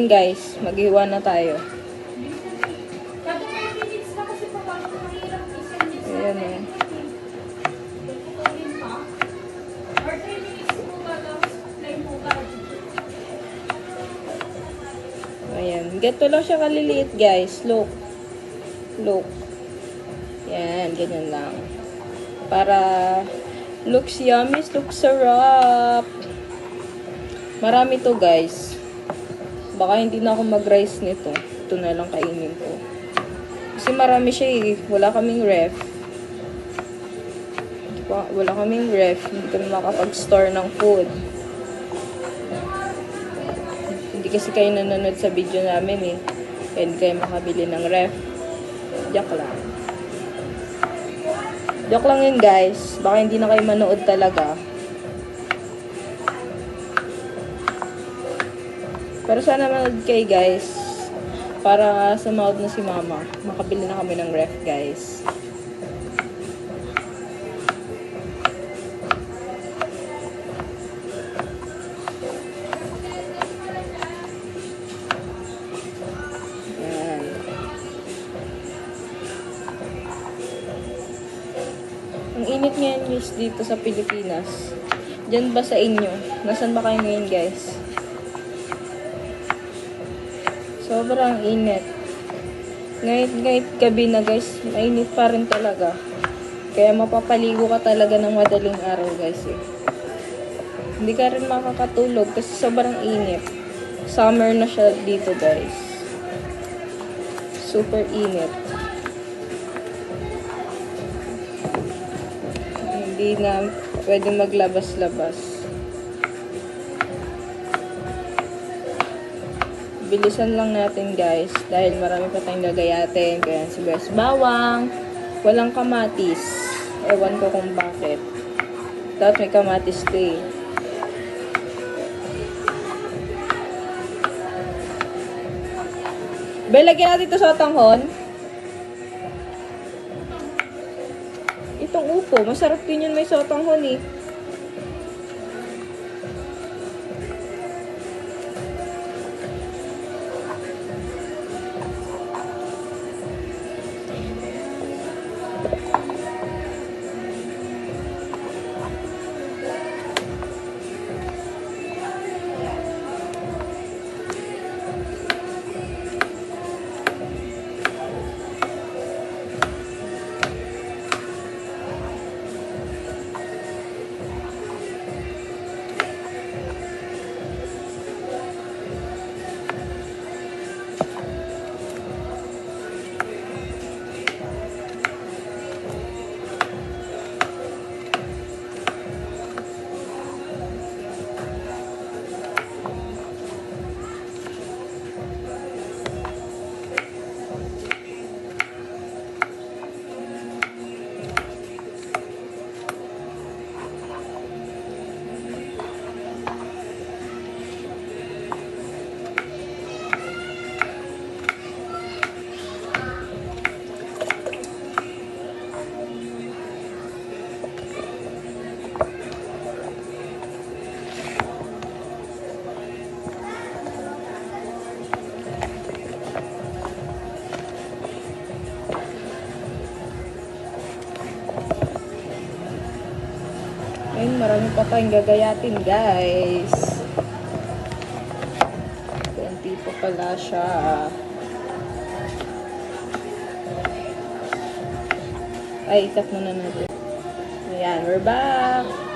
Ayun guys, maghiwa na tayo. Ayan eh. Ayan. Ganito lang siya kaliliit guys. Look. Look. Yan, ganyan lang. Para looks yummy, looks sarap. Marami to guys. Baka hindi na ako mag-rice nito. Ito na lang kainin ko. Kasi marami siya eh. Wala kaming ref. Wa- Wala kaming ref. Hindi kami makapag-store ng food. Hindi kasi kayo nanonood sa video namin eh. Hindi kayo makabili ng ref. Joke lang. Joke lang yun guys. Baka hindi na kayo manood talaga. Pero sana manood kayo guys. Para sa mouth na si mama. Makabili na kami ng ref guys. Ang init ngayon guys dito sa Pilipinas. Diyan ba sa inyo? Nasaan ba kayo ngayon guys? Sobrang init. Ngayon gabi na guys, mainit pa rin talaga. Kaya mapapaligo ka talaga ng madaling araw guys eh. Hindi ka rin makakatulog kasi sobrang init. Summer na siya dito guys. Super init. Hindi na pwede maglabas-labas. Bilisan lang natin guys dahil marami pa tayong gagayatin. Kaya si Bes Bawang, walang kamatis. Ewan ko kung bakit. Dapat may kamatis to eh. Be, lagyan natin ito sa tanghon. Itong upo, masarap din yun may sotanghon eh. Tayong gagayatin, guys. Kunti pa pala siya. Ay, ikat muna natin. Ayan, we're back.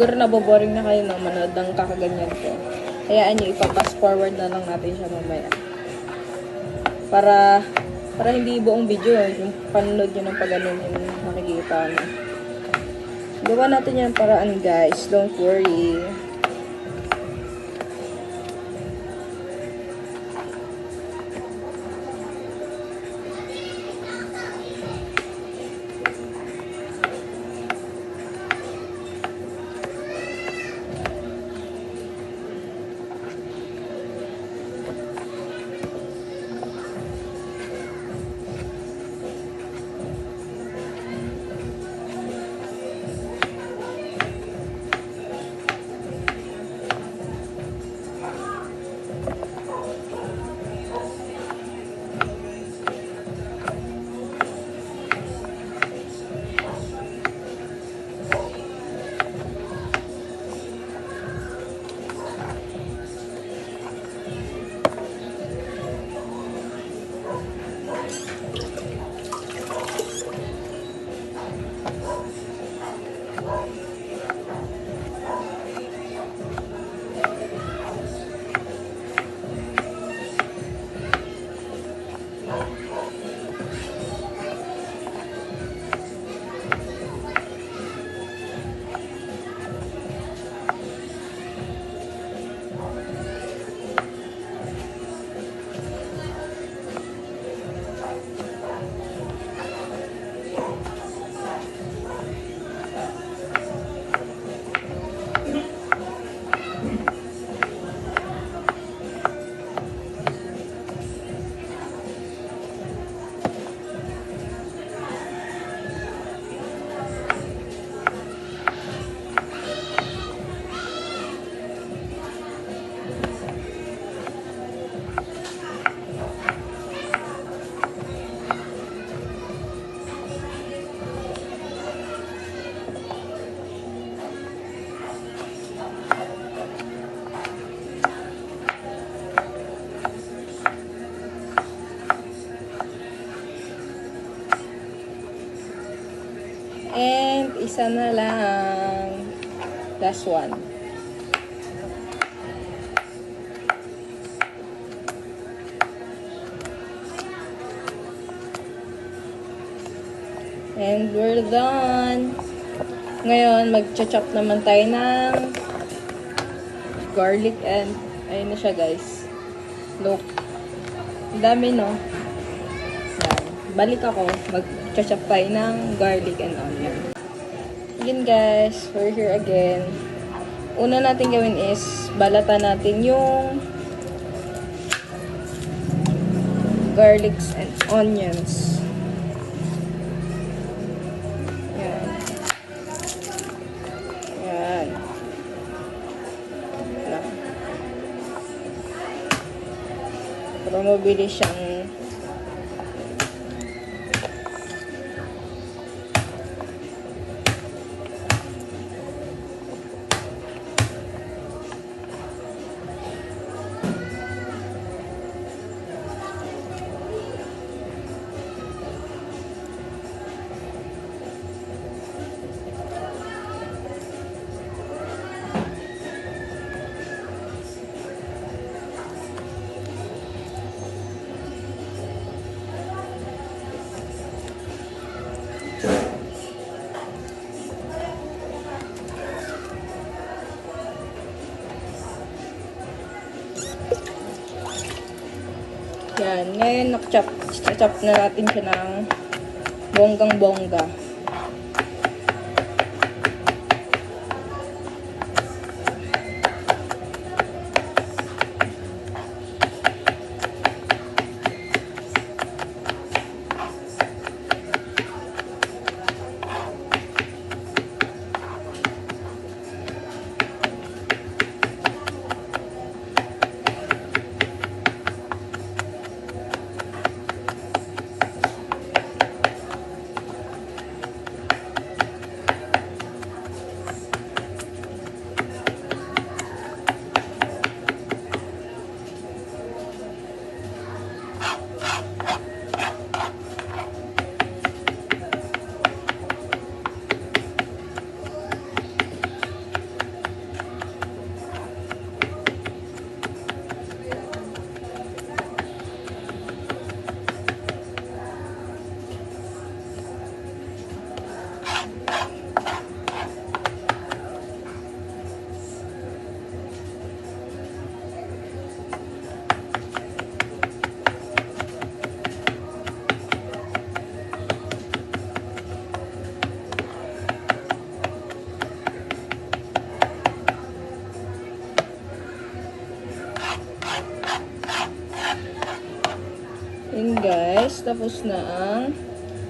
siguro naboboring na kayo no, manood ng kakaganyan ko. Hayaan nyo, ipapass forward na lang natin siya mamaya. Para, para hindi buong video, yung panonood nyo ng pag-anon yung makikita na. Gawa natin yan paraan guys, don't worry. Isa na lang. Last one. And we're done. Ngayon, mag-chop naman tayo ng garlic and ayun na siya guys. Look. Dami no. Balik ako. Mag-chop tayo ng garlic and onion. Again guys, we're here again. Una natin gawin is balatan natin yung garlics and onions. Yan. Yan. Para mabilis siyang Ngayon, nakachop. Chop na natin siya ng bonggang-bongga. Tapos na ang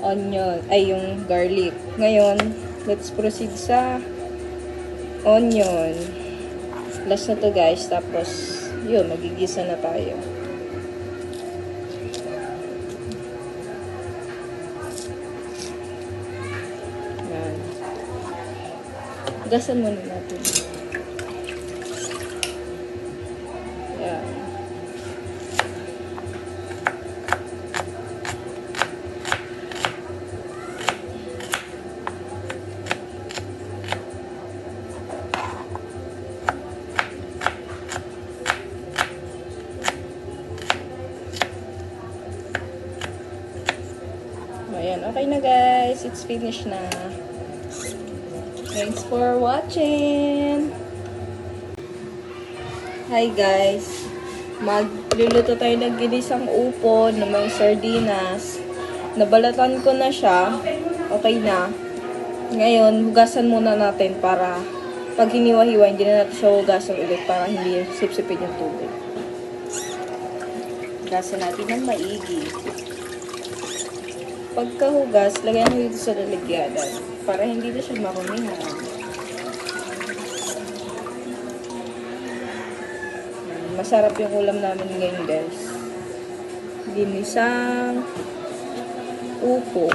onion, ay yung garlic. Ngayon, let's proceed sa onion. Last na to guys, tapos yun, magigisa na tayo. Yan. Gasan muna natin. Finished na. Thanks for watching! Hi guys! Magluluto tayo ng ginisang upo na may sardinas. Nabalatan ko na siya. Okay na. Ngayon, hugasan muna natin para pag hiniwa-hiwa, hindi na natin siya hugasan ulit para hindi sipsipin yung tubig. Hugasan natin ng maigi. Pagkahugas, lagyan mo dito sa lalagyanan para hindi na siya marumihan. Masarap yung ulam namin ngayon, guys. Ginisang upo.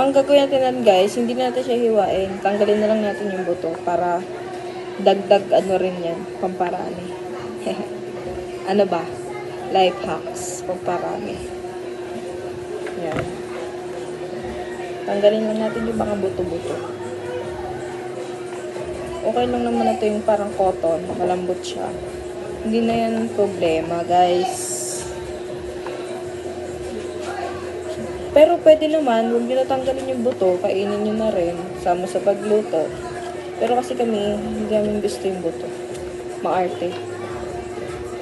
Ang gagawin natin nun, guys, hindi na natin siya hiwain. Tanggalin na lang natin yung buto para dagdag ano rin yan, pamparami. ano ba? Life hacks, pamparami. Yan. Tanggalin lang natin yung mga buto-buto. Okay lang naman na ito yung parang cotton. Malambot siya. Hindi na yan problema, guys. Pero pwede naman, huwag nyo natanggalin yung buto, kainin nyo na rin, sama sa pagluto. Pero kasi kami, hindi namin gusto yung buto. Maarte.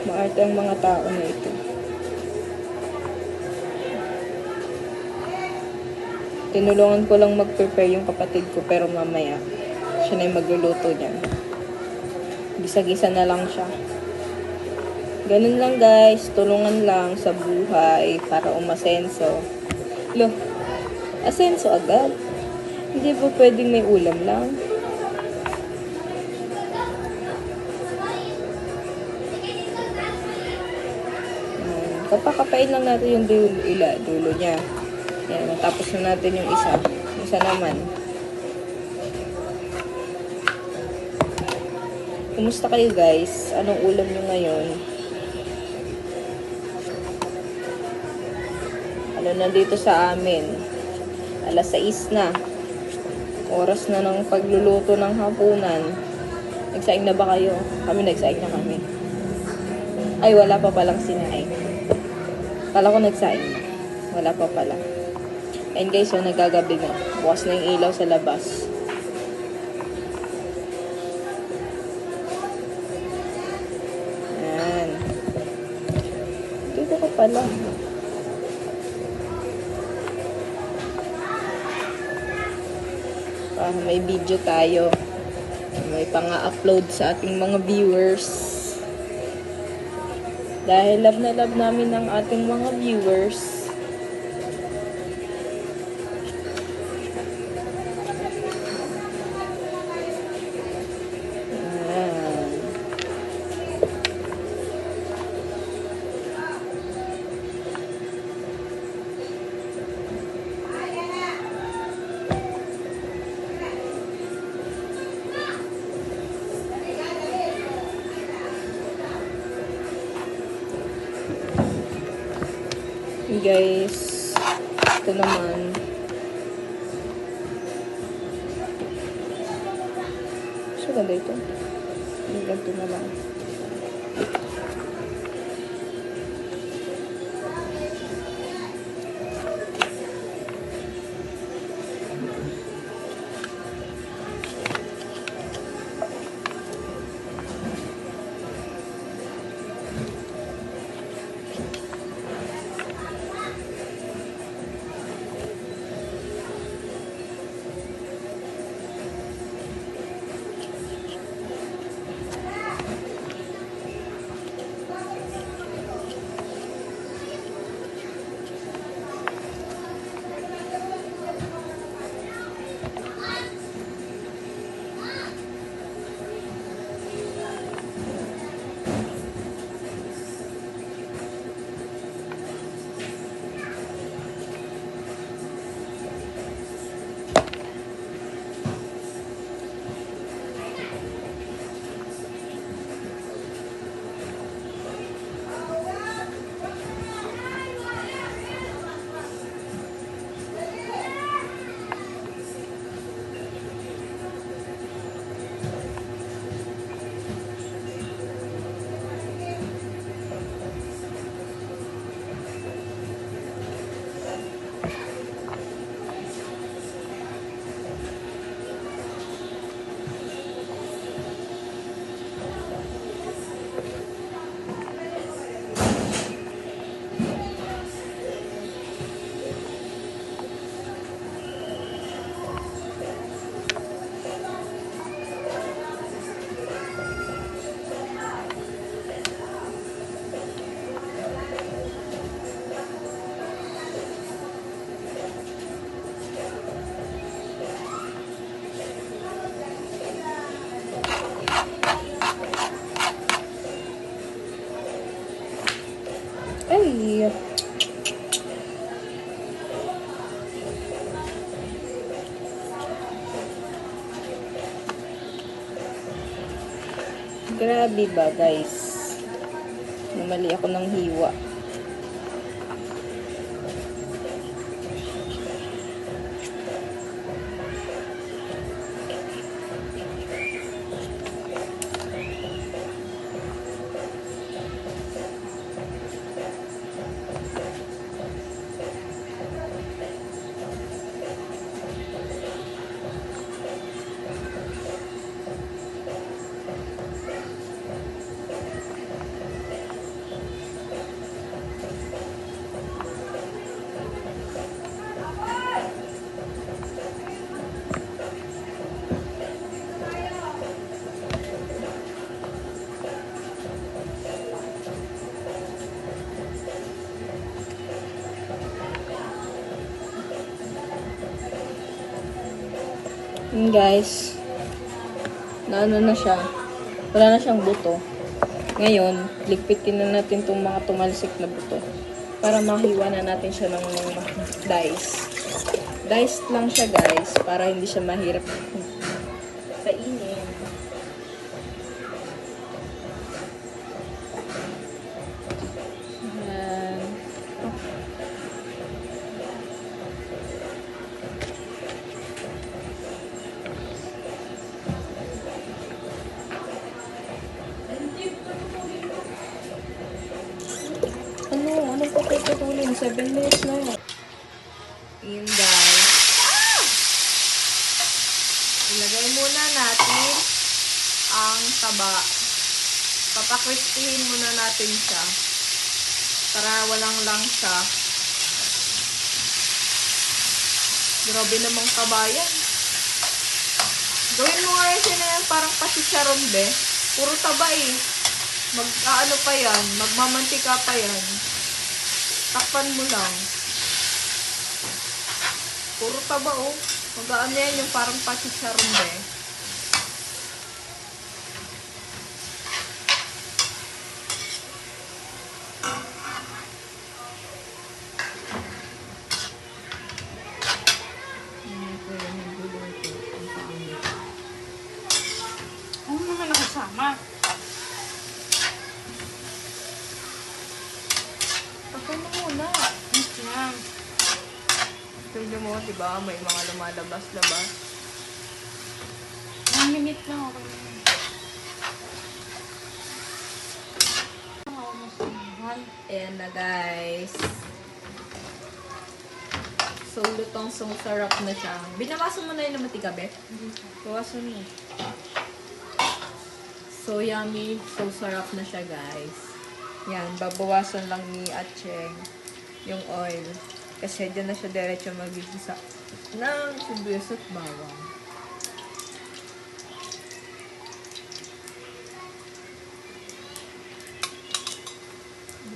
Maarte ang mga tao na ito. Tinulungan ko lang mag-prepare yung kapatid ko, pero mamaya, siya na yung magluluto niyan. Gisa-gisa na lang siya. Ganun lang guys, tulungan lang sa buhay para umasenso. Lo, asenso agad. Hindi ba pwedeng may ulam lang? Hmm, Kapakapain lang natin yung dulo, ila, dulo niya. Yan, tapos na natin yung isa. Isa naman. Kumusta kayo guys? Anong ulam nyo ngayon? Ano na sa amin? Alas 6 na. Oras na ng pagluluto ng hapunan. Nagsaing na ba kayo? Kami nagsaing na kami. Ay, wala pa palang sinaing. Kala ko nagsaing na. Wala pa pala. And guys, so nagagabi na. Bukas na yung ilaw sa labas. Yan. Dito ka pala. May video tayo. May pang-upload sa ating mga viewers. Dahil love na love namin ang ating mga viewers. Guys. Ito naman. So, ganda ito. Ganito na lang. Grabe ba, guys? Namali ako ng hiwa. Guys. Na ano na siya. Wala na siyang buto. Ngayon, ligpitin na natin itong mga tumalsik na buto. Para mahiwa na natin siya ng dice. Dice lang siya guys. Para hindi siya mahirap natin siya. Para walang langsa. Grabe namang taba yan. Gawin mo nga yan siya yan, parang pasicharon be. Puro taba eh. Mag, ano pa yan, magmamantika pa yan. Takpan mo lang. Puro taba oh. Magaan yan yung parang pasicharon be. Ano naman nakasama? Takpan mo muna. Yes, yan. Tignan mo, diba? May mga lumalabas-labas. One minute lang ako. Ayan na guys. So, lutong so sarap na siya. Binawasan mo na yun ng matigabi? Bawasan mo. So yummy. So sarap na siya guys. Yan, babawasan lang ni Acheng yung oil. Kasi dyan na siya diretso magigisa ng sibuyas at bawang.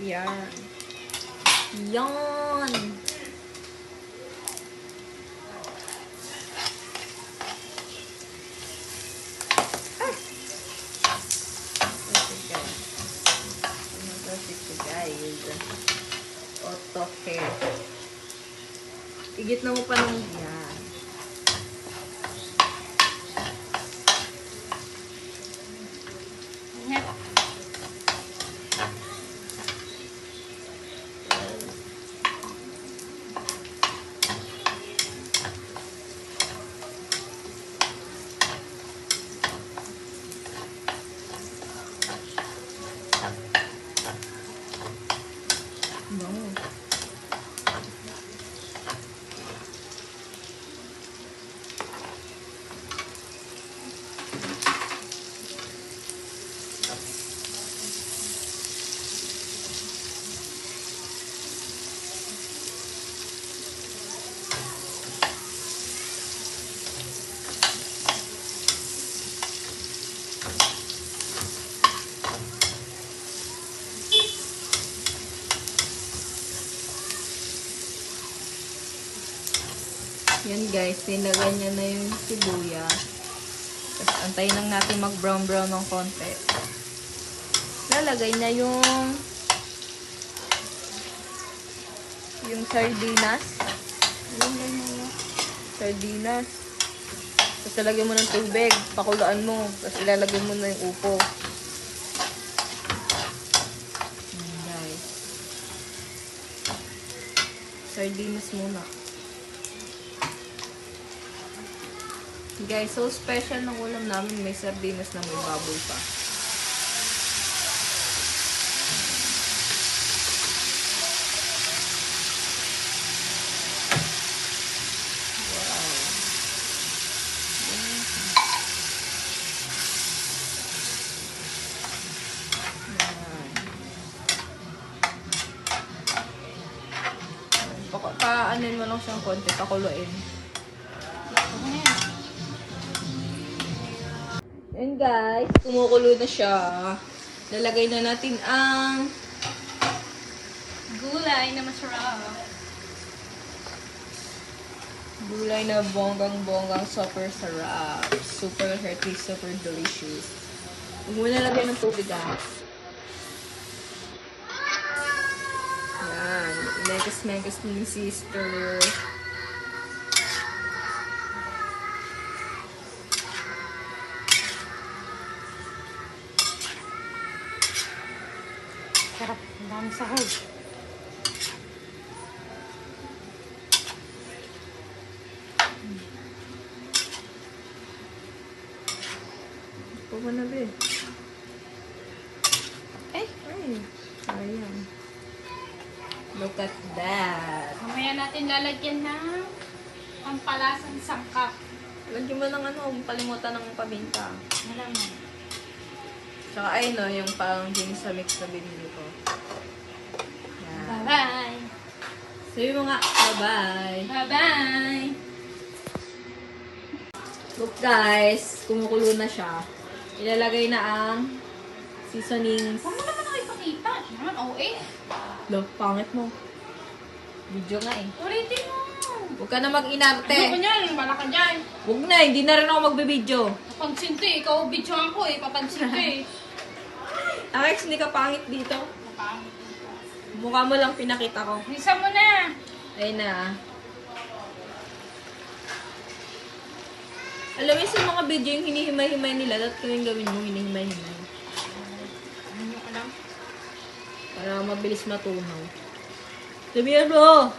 Yan. Yan! Ito guys. Ito guys? Otoke. Igit na mo pa ng. Yan. guys, tinagay niya na yung sibuyas. Tapos antayin lang natin mag-brown brown ng konti. Lalagay na yung yung sardinas. 'Yung Sardinas. Tapos lalagyan mo ng tubig, pakulaan mo. Tapos ilalagay mo na yung upo. Guys. Sardinas muna. Guys, so special ng ulam namin. May sardinas na may baboy pa. Wow. Pa-anin mo lang siyang konti, pakuluin. Ano na yan? And guys, kumukulo na siya. Lalagay na natin ang Gulay na masarap. gulay na bonggang-bonggang super sarap. Super hearty, super delicious. Huwag mo na lagyan ng tubig ah. Yan. Megas-megas ni sister. Sarap. Ang dami sahog. Ito mo na, be. Eh, ay. Sayang. Look at that. Mamaya natin lalagyan ng pampalasang sangkap. Lagyan mo ng ano, palimutan ng paminta. Malaman. Tsaka ay no, yung pang ginis sa mix na binili ko. Yan. Bye-bye. Sabi mo nga, bye-bye. Bye-bye. Look guys, kumukulo na siya. Ilalagay na ang seasonings. Mo naman ako ipakita. Naman, OA. Look, pangit mo. Video nga eh. Ulitin mo. Huwag ka na mag-inarte. Ano ko niyan? Bala ka dyan. Huwag na, hindi na rin ako magbe-video. Papansin to eh. Ikaw bidyoan ko eh. Papansin ko eh. Alex, hindi ka pangit dito. Napangit. Mukha mo lang pinakita ko. Bisa mo na. Ayun na. ah. Alam mo sa mga video yung hinihimay-himay nila, dapat kawing gawin mo, hinihimay-himay. Ano alam? Para mabilis matunaw. Sabihan mo!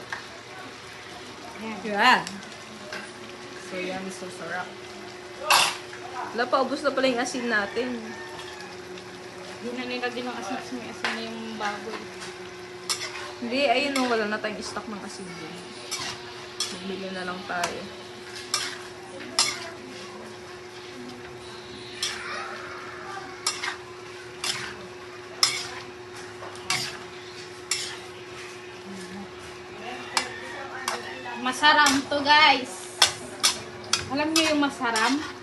Yeah. So yummy, so sarap. Wala pa, ubos na pala yung asin natin. Hindi na nila din ang asin kasi may asin na yung baboy. Hindi, ayun o, wala na tayong stock ng asin din. Magbili na lang tayo. Masaram to guys. Alam niyo yung masaram?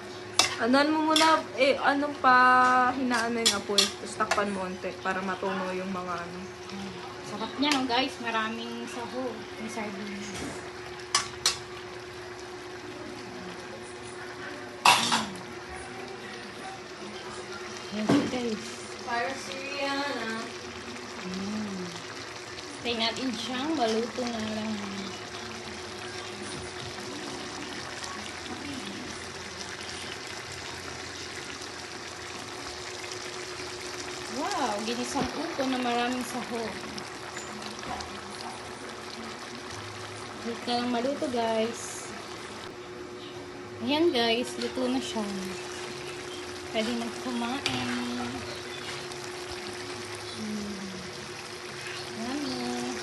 Anuan mo muna, eh, anong pa hinaan na yung apoy. Tapos takpan mo onte para matunaw yung mga ano. Sarap niya no guys. Maraming sahog. May sardines. Yan siya guys. Para Syriana. Mm. Try natin siyang maluto na lang. Ginisang upo na maraming sahog. Wait na lang maluto guys. Ayan guys, luto na siya. Pwede na kumain. Mm. Yummy.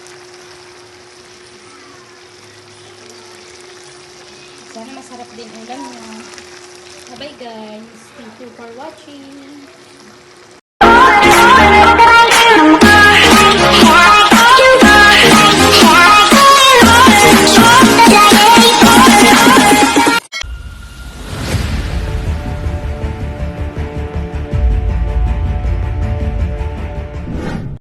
Sana masarap din ulam niya. Bye-bye guys. Thank you for watching.